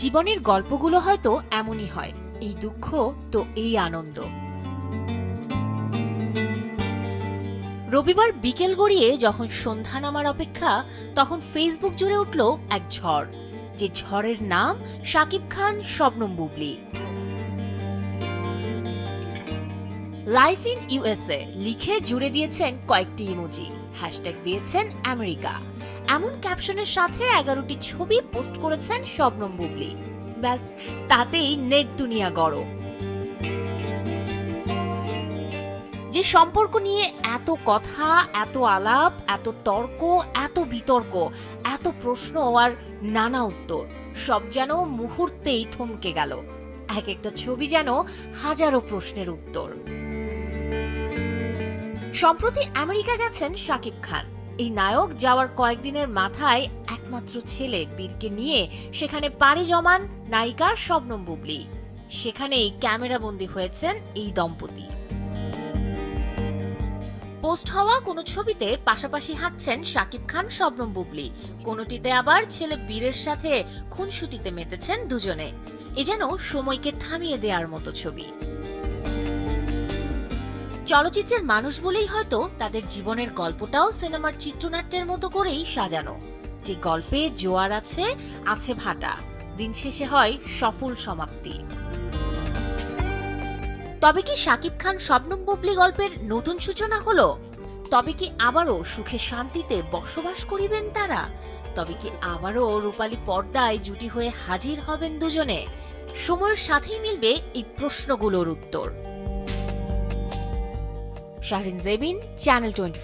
জীবনের গল্পগুলো হয়তো এমনই হয়, এই দুঃখ তো এই আনন্দ। রবিবার বিকেল গড়িয়ে যখন সন্ধ্যা নামার অপেক্ষা, তখন ফেসবুক জুড়ে উঠল এক ঝড়, যে ঝড়ের নাম Shakib Khan, Shabnam Bubly. Life in USA লিখে জুড়ে দিয়েছেন কয়েকটি ইমোজি, হ্যাশট্যাগ দিয়েছেন আমেরিকা। এমন ক্যাপশনের সাথে এগারোটি ছবি পোস্ট করেছেন শবনম বুবলি। ব্যাস, তাতেই নেট দুনিয়া গরম যে সম্পর্ক নিয়ে এত কথা, এত আলাপ, এত তর্ক, এত বিতর্ক, এত প্রশ্ন আর নানা উত্তর, সব যেন মুহূর্তেই থমকে গেল। এক একটা ছবি যেন হাজারো প্রশ্নের উত্তর। সম্প্রতি আমেরিকা গেছেন শাকিব খান। এই নায়ক যাওয়ার কয়েকদিনের মাথায় একমাত্র ছেলে বীরকে নিয়ে সেখানে পাড়ি জমান নায়িকা শবনম বুবলি। সেখানেই ক্যামেরাবন্দী হয়েছেন এই দম্পতি। পোস্ট হওয়া কোনো ছবিতে পাশাপাশি হাঁটছেন শাকিব খান, শবনম বুবলি। কোনোটিতে আবার ছেলে বীরের সাথে খুনসুটিতে মেতেছেন দুজনে। এ যেন সময়কে থামিয়ে দেওয়ার মতো ছবি। চলচ্চিত্রের মানুষ বলেই হয়তো তাদের জীবনের গল্পটাও সিনেমার চিত্রনাট্যের মতো করেই সাজানো। যে গল্পে জোয়ার আছে আছে ভাটা। দিন শেষে হয় সফল সমাপ্তি। তবে কি শাকিব খান শবনম বুবলি গল্পের নতুন সূচনা হলো? তবে কি আবারও সুখে শান্তিতে বসবাস করিবেন তারা? তবে কি আবারও রূপালী পর্দায় জুটি হয়ে হাজির হবেন দুজনে? সময়ের সাথেই মিলবে এই প্রশ্নগুলোর উত্তর। Shahrin Jebin channel twenty